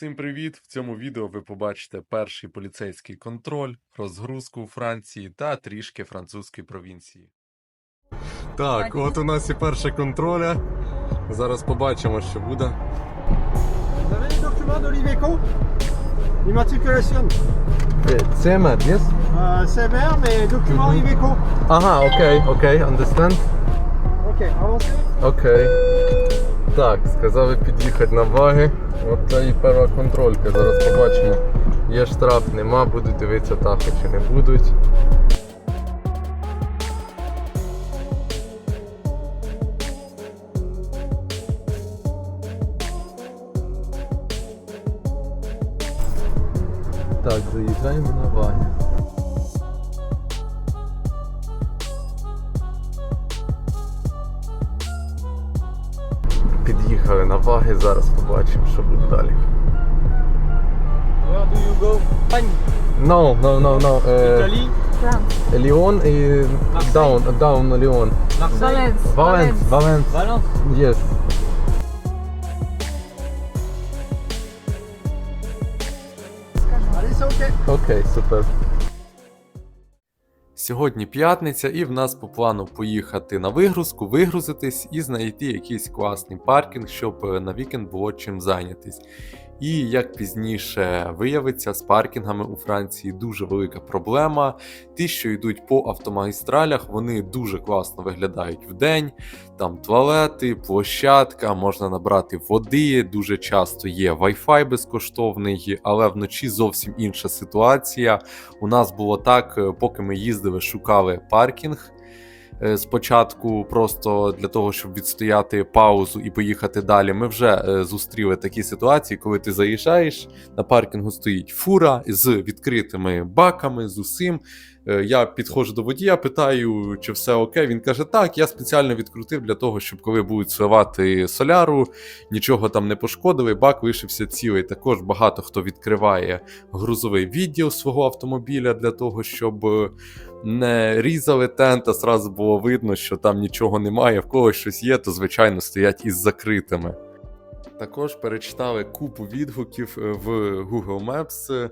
Всім привіт! В цьому відео ви побачите перший поліцейський контроль, розгрузку у Франції та трішки французької провінції. Так, от у нас і перша контроля. Зараз побачимо, що буде. L'Iveco Immatriculation. CMR, yes? Euh, CMR, mais documents Mhm. Iveco. Ага, окей, окей, understand. Ok, avancez. Окей. Так, сказали під'їхати на ваги. От це і перша контролька. Зараз побачимо. Є штраф, нема, будуть дивитися тахи чи не будуть. Так, заїжджаємо на ваги. на ваги, зараз побачимо, що буде далі. Where do you go Spagne, No, no, no, no. Е, Italie, Ліон і даун, даун Ліон. Marseille, Valence. Валенс, Валенс. Valence. Yes. Allez, c'est ok. Окей, супер. Сьогодні п'ятниця, і в нас по плану поїхати на вигрузку, вигрузитись і знайти якийсь класний паркінг, щоб е, на вікенд було чим зайнятись. І як пізніше виявиться, з паркінгами у Франції дуже велика проблема. Ті, що йдуть по автомагістралях, вони дуже класно виглядають в день. Там туалети, площадка, можна набрати води. Дуже часто є Wi-Fi безкоштовний, але вночі зовсім інша ситуація. У нас було так, е, поки ми їздили, шукали паркінг. Е, Спочатку просто для того, щоб відстояти паузу і поїхати далі. Ми вже е, зустріли такі ситуації, коли ти заїжджаєш, на паркінгу стоїть фура з відкритими баками, з усім. Е, Я підходжу до водія, питаю, чи все окей. Він каже: так, я спеціально відкрутив для того, щоб коли будуть сливати соляру, нічого там не пошкодили. Бак лишився цілий. Також багато хто відкриває грузовий відділ свого автомобіля для того, щоб е, не різали тент, а зразу було видно, що там нічого немає. В когось щось є, то звичайно стоять із закритими. Також перечитали купу відгуків е, в Google Maps,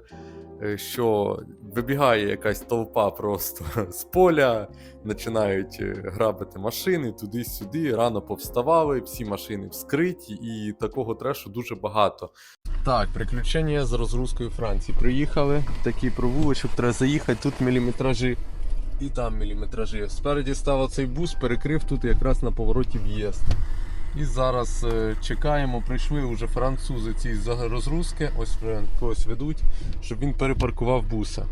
що вибігає якась толпа просто з поля, починають е, грабити машини туди-сюди, рано повставали, всі машини вскриті, і такого трешу дуже багато. Так, приключення з розгрузкою Франції. Приїхали, такий провулочок, треба заїхати, тут міліметражі і там міліметражі. Спереді став оцей бус, перекрив тут якраз на повороті в'їзд. І зараз е, чекаємо, прийшли вже французи ці з ось когось ведуть, щоб він перепаркував буса.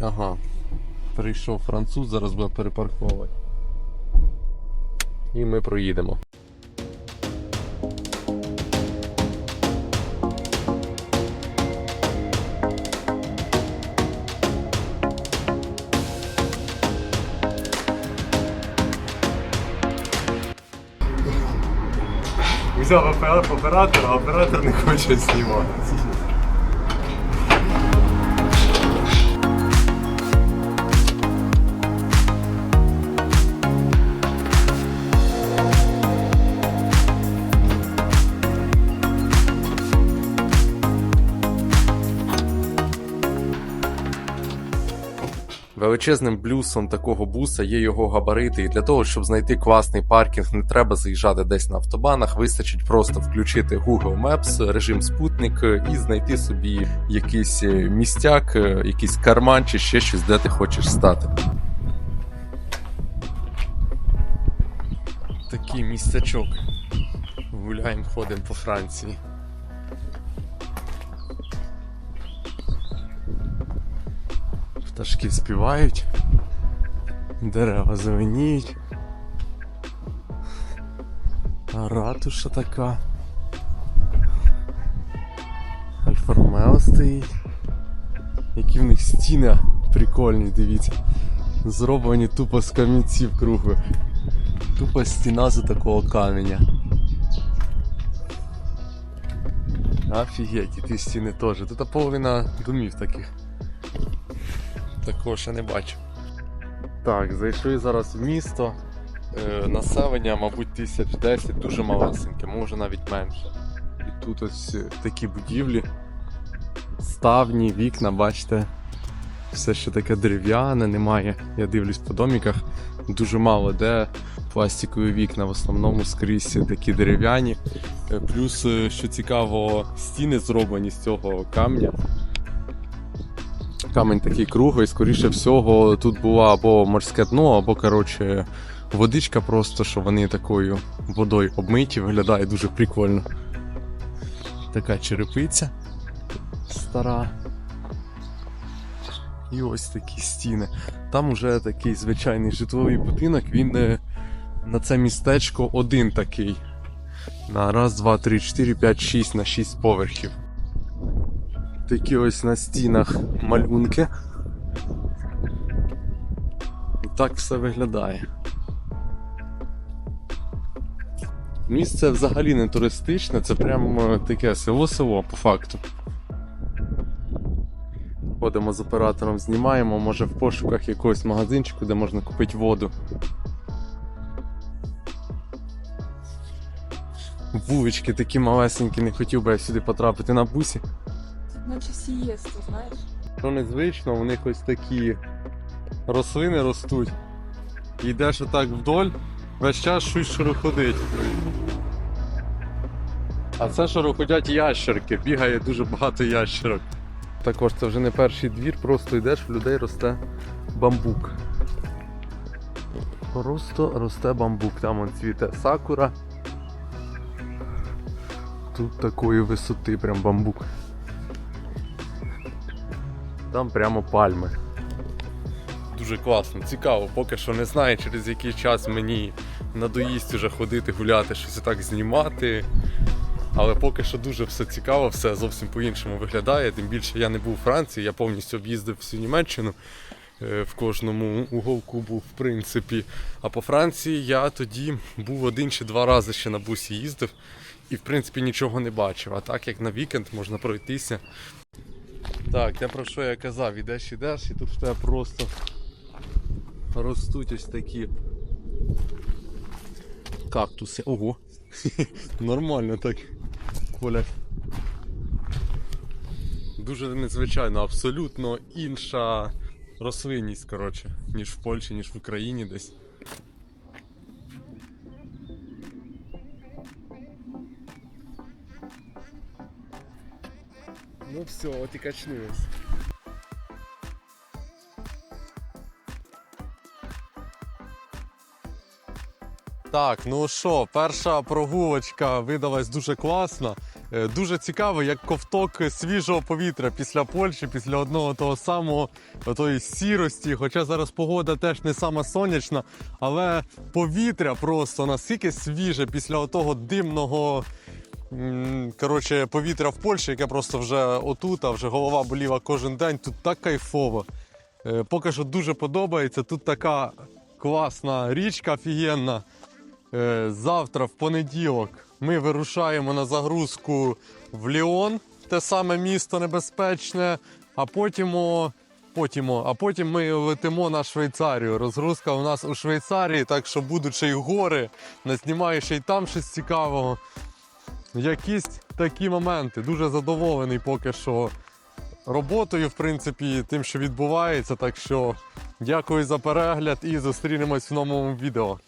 Ага. Прийшов француз, зараз буде перепарковувати. І ми проїдемо. Взяв оператора, а оператор не хоче знімати. Величезним плюсом такого буса є його габарити, і для того, щоб знайти класний паркінг, не треба заїжджати десь на автобанах. Вистачить просто включити Google Maps, режим спутник і знайти собі якийсь е, містяк, е, якийсь карман чи ще щось, де ти хочеш стати. Такий містячок. Гуляємо, ходимо по Франції. Пташки співають, дерева зеленіють. А ратуша така. Альфа Ромео стоїть. Які в них стіни прикольні, дивіться. Зроблені тупо з камінців круглих. Тупо стіна з такого каменя. Офігеть, і ті стіни теж. Тут половина домів таких. Такого ще не бачу. Так, зайшли зараз в місто. Е, населення, мабуть, тисяч 10, дуже малесеньке, може навіть менше. І тут ось е, такі будівлі. Ставні, вікна, бачите, все ще таке дерев'яне, немає. Я дивлюсь по доміках, дуже мало де пластикові вікна, в основному скрізь такі дерев'яні. Е, Плюс, е, що цікаво, стіни зроблені з цього камня. Камень такий круглий, скоріше всього, тут була або морське дно, або, коротше, водичка просто, що вони такою водою обмиті, виглядає дуже прикольно. Така черепиця стара. І ось такі стіни. Там уже такий звичайний житловий будинок, він е, на це містечко один такий. На раз, два, три, чотири, п'ять, шість на шість поверхів. Такі ось на стінах малюнки. І так все виглядає. Місце взагалі не туристичне, це прямо таке село-село по факту. Ходимо з оператором, знімаємо, може в пошуках якогось магазинчику, де можна купити воду. Вулички такі малесенькі, не хотів би я сюди потрапити на бусі. Наче сієста, знаєш? Що незвично, у них ось такі рослини ростуть. Йдеш отак вдоль, весь час щось шуроходить. А це шуроходять ящерки, бігає дуже багато ящерок. Також це вже не перший двір, просто йдеш, в людей росте бамбук. Просто росте бамбук, там он цвіте сакура. Тут такої висоти прям бамбук. Там прямо пальми. Дуже класно, цікаво, поки що не знаю, через який час мені надоїсть уже ходити, гуляти, щось так знімати. Але поки що дуже все цікаво, все зовсім по-іншому виглядає. Тим більше я не був у Франції, я повністю об'їздив всю Німеччину. Е, В кожному уголку був, в принципі. А по Франції я тоді був один чи два рази ще на бусі їздив і, в принципі, нічого не бачив. А так як на вікенд можна пройтися. Так, те про що я казав, ідеш, ідеш, і тут в тебе просто ростуть ось такі кактуси. Ого. Нормально так. Коля. Дуже незвичайно, абсолютно інша рослинність, коротше, ніж в Польщі, ніж в Україні десь. Ну все, от і качнулись. Так, ну що, перша прогулочка видалась дуже класна. Е, Дуже цікаво, як ковток свіжого повітря після Польщі, після одного того самого тої сірості. Хоча зараз погода теж не сама сонячна, але повітря просто наскільки свіже після того димного коротше, повітря в Польщі, яке просто вже отут, а вже голова боліла кожен день. Тут так кайфово. Е, Поки що дуже подобається. Тут така класна річка офігенна. Е, Завтра, в понеділок, ми вирушаємо на загрузку в Ліон, те саме місто небезпечне, а потім, потім, а потім ми летимо на Швейцарію. Розгрузка у нас у Швейцарії, так що будуть й гори, наснімаю ще й там щось цікавого. Якісь такі моменти. Дуже задоволений поки що роботою, в принципі, тим, що відбувається. Так що дякую за перегляд і зустрінемось в новому відео.